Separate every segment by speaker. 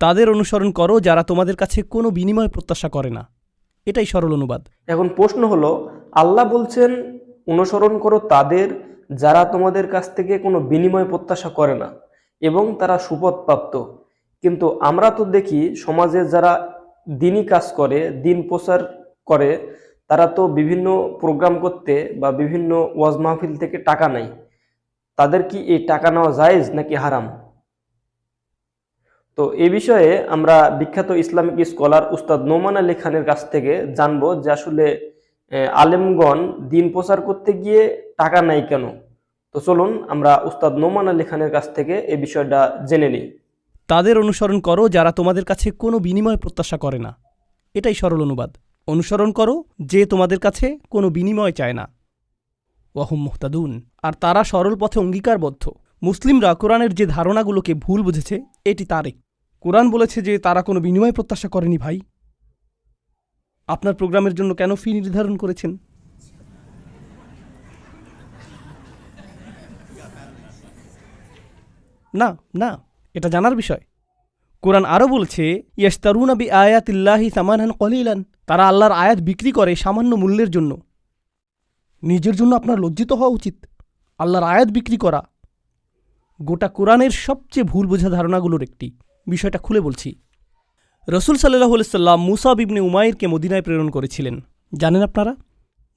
Speaker 1: তাদের অনুসরণ করো যারা তোমাদের কাছে কোনো বিনিময় প্রত্যাশা করে না। এটাই সরল অনুবাদ।
Speaker 2: এখন প্রশ্ন হলো, আল্লাহ বলছেন, অনুসরণ করো তাদের যারা তোমাদের কাছ থেকে কোনো বিনিময় প্রত্যাশা করে না, এবং তারা সুপথপ্রাপ্ত। কিন্তু আমরা তো দেখি, সমাজে যারা দিনই কাজ করে, দিন প্রচার করে, তারা তো বিভিন্ন প্রোগ্রাম করতে বা বিভিন্ন ওয়াজ মাহফিল থেকে টাকা নেয়। তাদের কি এই টাকা নেওয়া জায়েজ নাকি হারাম? তো এ বিষয়ে আমরা বিখ্যাত ইসলামিক স্কলার উস্তাদ নোমান আলী খানের কাছ থেকে জানব যে আসলে আলেমগণ দিন প্রচার করতে গিয়ে টাকা নাই কেন? তো চলুন আমরা উস্তাদ নোমান আলী খানের কাছ থেকে এ বিষয়টা জেনে নিই।
Speaker 1: তাদের অনুসরণ করো যারা তোমাদের কাছে কোনো বিনিময় প্রত্যাশা করে না। এটাই সরল অনুবাদ। অনুসরণ করো যে তোমাদের কাছে কোনো বিনিময় চায় না। ওয়াহুম মুহতাদুন। আর তারা সরল পথে অঙ্গীকারবদ্ধ। মুসলিমরা কোরআনের যে ধারণাগুলোকে ভুল বুঝেছে, এটি তারে কোরআন বলেছে যে তারা কোনো বিনিময় প্রত্যাশা করেনি ভাই। আপনার প্রোগ্রামের জন্য কেন ফি নির্ধারণ করেছেন? না না, এটা জানার বিষয়। কোরআন আরও বলছে ইয়াস্তারুনা বি আয়াতিল্লাহি সামানহান কলিলান। তারা আল্লাহর আয়াত বিক্রি করে সামান্য মূল্যের জন্য। নিজের জন্য আপনার লজ্জিত হওয়া উচিত। আল্লাহর আয়াত বিক্রি করা। গোটা কোরআনের সবচেয়ে ভুল বোঝা ধারণাগুলোর একটি। বিষয়টা খুলে বলছি। রসুল সাল্লাহ সাল্লাম মুসাব ইবনে উমাইরকে মদিনায় প্রেরণ করেছিলেন। জানেন আপনারা?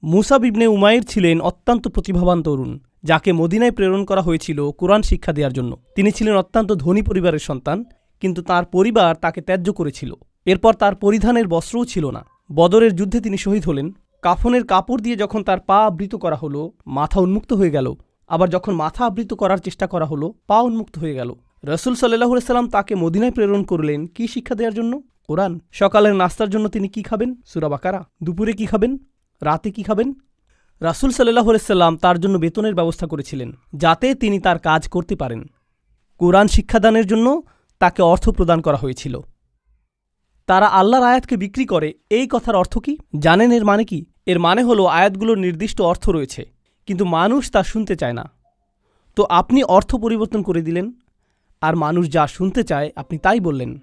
Speaker 1: মুসাব ইবনে উমাইর ছিলেন অত্যন্ত প্রতিভাবান তরুণ, যাকে মদিনায় প্রেরণ করা হয়েছিল কোরআন শিক্ষা দেওয়ার জন্য। তিনি ছিলেন অত্যন্ত ধনী পরিবারের সন্তান, কিন্তু তার পরিবার তাকে ত্যায্য করেছিল। এরপর তার পরিধানের বস্ত্রও ছিল না। বদরের যুদ্ধে তিনি শহীদ হলেন। কাফনের কাপড় দিয়ে যখন তার পা আবৃত করা হলো, মাথা উন্মুক্ত হয়ে গেল। আবার যখন মাথা আবৃত করার চেষ্টা করা হলো, পা উন্মুক্ত হয়ে গেল। রসুল সাল্লাহ সাল্লাম তাকে মদিনায় প্রেরণ করলেন কি শিক্ষা দেওয়ার জন্য? কোরআন। সকালের নাস্তার জন্য তিনি কি খাবেন? সুরাবাকারা দুপুরে কি খাবেন? রাতে কি খাবেন? রাসুল সাল্লাহ সাল্লাম তার জন্য বেতনের ব্যবস্থা করেছিলেন, যাতে তিনি তার কাজ করতে পারেন। কোরআন শিক্ষাদানের জন্য তাকে অর্থ প্রদান করা হয়েছিল। তারা আল্লাহর আয়াতকে বিক্রি করে, এই কথার অর্থ কি? জানেন এর মানে কি? এর মানে হলো আয়াতগুলোর নির্দিষ্ট অর্থ রয়েছে, কিন্তু মানুষ তা শুনতে চায় না। তো আপনি অর্থ পরিবর্তন করে দিলেন আর মানুষ যা শুনতে চায়, আপনি তাই বললেন।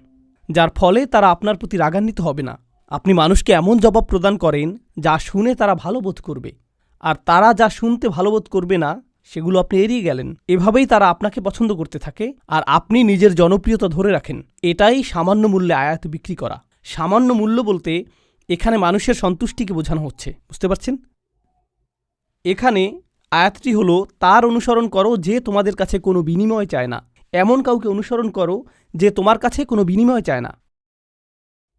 Speaker 1: যার ফলে তারা আপনার প্রতি রাগান্বিত হবে না। আপনি মানুষকে এমন জবাব প্রদান করেন, যা শুনে তারা ভালো বোধ করবে। আর তারা যা শুনতে ভালো বোধ করবে না, সেগুলো আপনি এড়িয়ে গেলেন। এভাবেই তারা আপনাকে পছন্দ করতে থাকে, আর আপনি নিজের জনপ্রিয়তা ধরে রাখেন। এটাই সামান্য মূল্যে আয়াত বিক্রি করা। সামান্য মূল্য বলতে, এখানে মানুষের সন্তুষ্টিকে বোঝানো হচ্ছে। বুঝতে পারছেন? এখানে আয়াতটি হলো, তার অনুসরণ করো যে তোমাদের কাছে কোনো বিনিময় চায় না। এমন কাউকে অনুসরণ করো যে তোমার কাছে কোনো বিনিময় চায় না।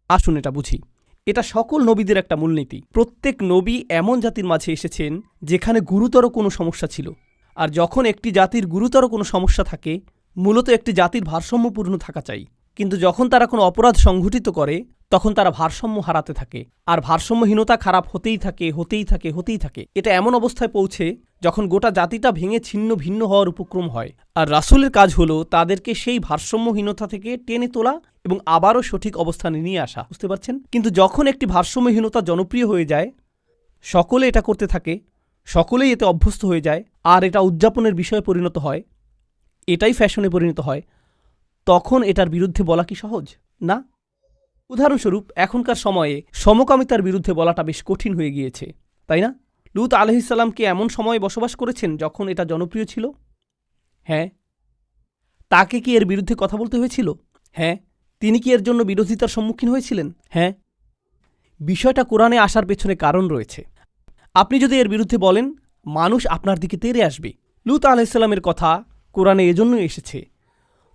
Speaker 1: আসুন এটা বুঝি। এটা সকল নবীদের একটা মূলনীতি। প্রত্যেক নবী এমন জাতির মাঝে এসেছেন যেখানে গুরুতর কোনো সমস্যা ছিল। আর যখন একটি জাতির গুরুতর কোনো সমস্যা থাকে, মূলত একটি জাতির ভারসাম্যপূর্ণ থাকা চাই। কিন্তু যখন তারা কোনো অপরাধ সংঘটিত করে তখন তারা ভারসাম্য হারাতে থাকে। আর ভারসাম্যহীনতা খারাপ হতেই থাকে হতেই থাকে হতেই থাকে। এটা এমন অবস্থায় পৌঁছে যখন গোটা জাতিটা ভেঙে ছিন্ন ভিন্ন হওয়ার উপক্রম হয়। আর রাসুলের কাজ হলো তাদেরকে সেই ভারসাম্যহীনতা থেকে টেনে তোলা এবং আবারও সঠিক অবস্থানে নিয়ে আসা। বুঝতে পারছেন? কিন্তু যখন একটি ভারসাম্যহীনতা জনপ্রিয় হয়ে যায়, সকলে এটা করতে থাকে, সকলেই এতে অভ্যস্ত হয়ে যায়, আর এটা উদযাপনের বিষয়ে পরিণত হয়, এটাই ফ্যাশনে পরিণত হয়, তখন এটার বিরুদ্ধে বলা কি সহজ? না? উদাহরণস্বরূপ, এখনকার সময়ে সমকামিতার বিরুদ্ধে বলাটা বেশ কঠিন হয়ে গিয়েছে, তাই না? লুত আলহিসাল্লামকে এমন সময়ে বসবাস করেছেন যখন এটা জনপ্রিয় ছিল? হ্যাঁ। তাকে কি এর বিরুদ্ধে কথা বলতে হয়েছিল? হ্যাঁ। তিনি কি এর জন্য বিরোধিতার সম্মুখীন হয়েছিলেন? হ্যাঁ। বিষয়টা কোরআনে আসার পেছনে কারণ রয়েছে। আপনি যদি এর বিরুদ্ধে বলেন, মানুষ আপনার দিকে তেরে আসবে। লুত আলাইসাল্লামের কথা কোরআনে এজন্যই এসেছে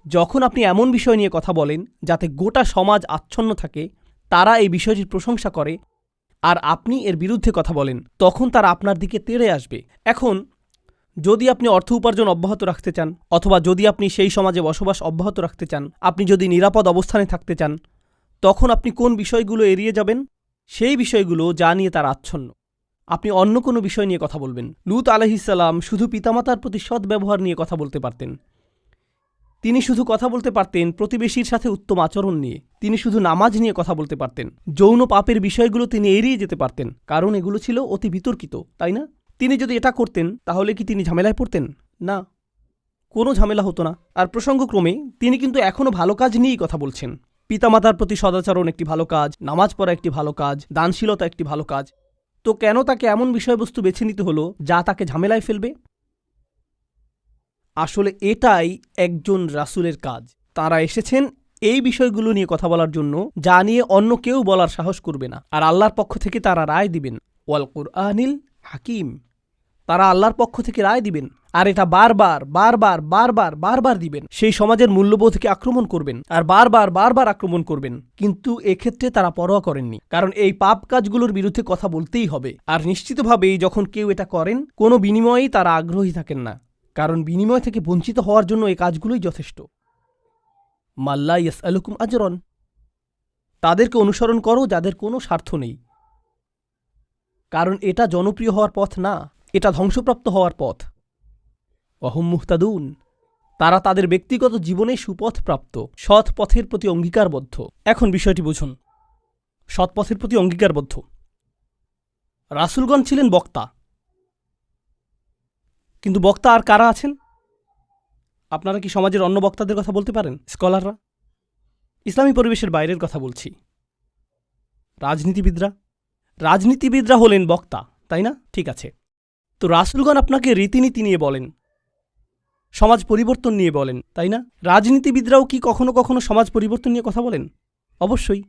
Speaker 1: যখন আপনি এমন বিষয় নিয়ে কথা বলেন যাতে গোটা সমাজ আচ্ছন্ন থাকে, তারা এই বিষয়টির প্রশংসা করে আর আপনি এর বিরুদ্ধে কথা বলেন, তখন তারা আপনার দিকে তেড়ে আসবে। এখন, যদি আপনি অর্থ উপার্জন অব্যাহত রাখতে চান, অথবা যদি আপনি সেই সমাজে বসবাস অব্যাহত রাখতে চান, আপনি যদি নিরাপদ অবস্থানে থাকতে চান, তখন আপনি কোন বিষয়গুলো এড়িয়ে যাবেন? সেই বিষয়গুলো যা নিয়ে তার আচ্ছন্ন। আপনি অন্য কোনো বিষয় নিয়ে কথা বলবেন। লুত আলহিসাল্লাম শুধু পিতামাতার প্রতি সদ্ব্যবহার নিয়ে কথা বলতে পারতেন। তিনি শুধু কথা বলতে পারতেন প্রতিবেশীর সাথে উত্তম আচরণ নিয়ে। তিনি শুধু নামাজ নিয়ে কথা বলতে পারতেন। যৌন পাপের বিষয়গুলো তিনি এড়িয়ে যেতে পারতেন, কারণ এগুলো ছিল অতি বিতর্কিত, তাই না? তিনি যদি এটা করতেন, তাহলে কি তিনি ঝামেলায় পড়তেন? না। কোনো ঝামেলা হতো না। আর প্রসঙ্গক্রমে, তিনি কিন্তু এখনও ভালো কাজ নিয়েই কথা বলছেন। পিতামাতার প্রতি সদাচরণ একটি ভালো কাজ, নামাজ পড়া একটি ভালো কাজ, দানশীলতা একটি ভালো কাজ। তো কেন তাকে এমন বিষয়বস্তু বেছে নিতে হলো, যা তাকে ঝামেলায় ফেলবে? আসলে এটাই একজন রাসূলের কাজ। তারা এসেছেন এই বিষয়গুলো নিয়ে কথা বলার জন্য, যা নিয়ে অন্য কেউ বলার সাহস করবে না। আর আল্লাহর পক্ষ থেকে তারা রায় দিবেন। ওয়াল কুরআনিল হাকিম। তারা আল্লাহর পক্ষ থেকে রায় দিবেন। আর এটা বারবার বারবার বারবার বারবার দিবেন। সেই সমাজের মূল্যবোধকে আক্রমণ করবেন। আর বারবার বারবার আক্রমণ করবেন। কিন্তু এক্ষেত্রে তারা পরোয়া করেননি। কারণ এই পাপ কাজগুলোর বিরুদ্ধে কথা বলতেই হবে। আর নিশ্চিতভাবেই যখন কেউ এটা করেন, কোনো বিনিময়েই তারা আগ্রহী থাকেন না। কারণ বিনিময় থেকে বঞ্চিত হওয়ার জন্য এই কাজগুলোই যথেষ্ট। মাল্লা ইয়াস আলুকুম আজরন। তাদেরকে অনুসরণ করো যাদের কোনো স্বার্থ নেই। কারণ এটা জনপ্রিয় হওয়ার পথ না, এটা ধ্বংসপ্রাপ্ত হওয়ার পথ। অহম মুহতাদুন। তারা তাদের ব্যক্তিগত জীবনে সুপথ প্রাপ্ত, সৎ পথের প্রতি অঙ্গীকারবদ্ধ। এখন বিষয়টি বুঝুন। সৎ পথের প্রতি অঙ্গীকারবদ্ধ। রাসুলগণ ছিলেন বক্তা। কিন্তু বক্তা আর কারা আছেন? আপনারা কি সমাজের অন্য বক্তাদের কথা বলতে পারেন, স্কলাররা? ইসলামী পরিবেশের বাইরের কথা বলছি। রাজনীতিবিদরা? রাজনীতিবিদরা হলেন বক্তা, তাই না? ঠিক আছে। তো রাসুলগণ আপনাকে রীতিনীতি নিয়ে বলেন, সমাজ পরিবর্তন নিয়ে বলেন, তাই না? রাজনীতিবিদরাও কি কখনো কখনো সমাজ পরিবর্তন নিয়ে কথা বলেন? অবশ্যই।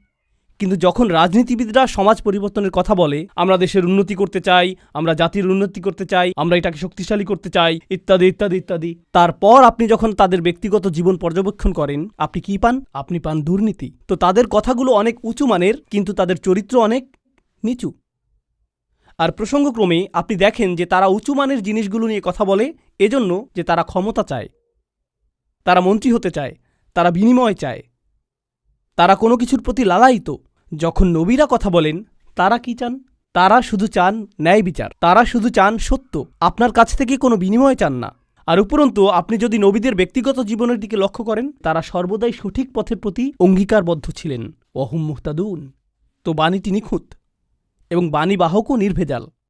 Speaker 1: কিন্তু যখন রাজনীতিবিদরা সমাজ পরিবর্তনের কথা বলে, আমরা দেশের উন্নতি করতে চাই, আমরা জাতির উন্নতি করতে চাই, আমরা এটাকে শক্তিশালী করতে চাই, ইত্যাদি ইত্যাদি ইত্যাদি। তারপর আপনি যখন তাদের ব্যক্তিগত জীবন পর্যবেক্ষণ করেন, আপনি কি পান? আপনি পান দুর্নীতি। তো তাদের কথাগুলো অনেক উঁচু মানের, কিন্তু তাদের চরিত্র অনেক নিচু। আর প্রসঙ্গক্রমে আপনি দেখেন যে তারা উঁচু মানের জিনিসগুলো নিয়ে কথা বলে, এজন্য যে তারা ক্ষমতা চায়। তারা মন্ত্রী হতে চায়, তারা বিনিময় চায়। তারা কোনো কিছুর প্রতি লালায়িত। যখন নবীরা কথা বলেন, তারা কি চান? তারা শুধু চান ন্যায় বিচার। তারা শুধু চান সত্য। আপনার কাছ থেকে কোনো বিনিময় চান না। আর উপরন্তু, আপনি যদি নবীদের ব্যক্তিগত জীবনের দিকে লক্ষ্য করেন, তারা সর্বদাই সঠিক পথের প্রতি অঙ্গীকারবদ্ধ ছিলেন। অহুম মুহতাদুন। তো বাণীটি নিখুঁত এবং বাণী বাহকও নির্ভেজাল।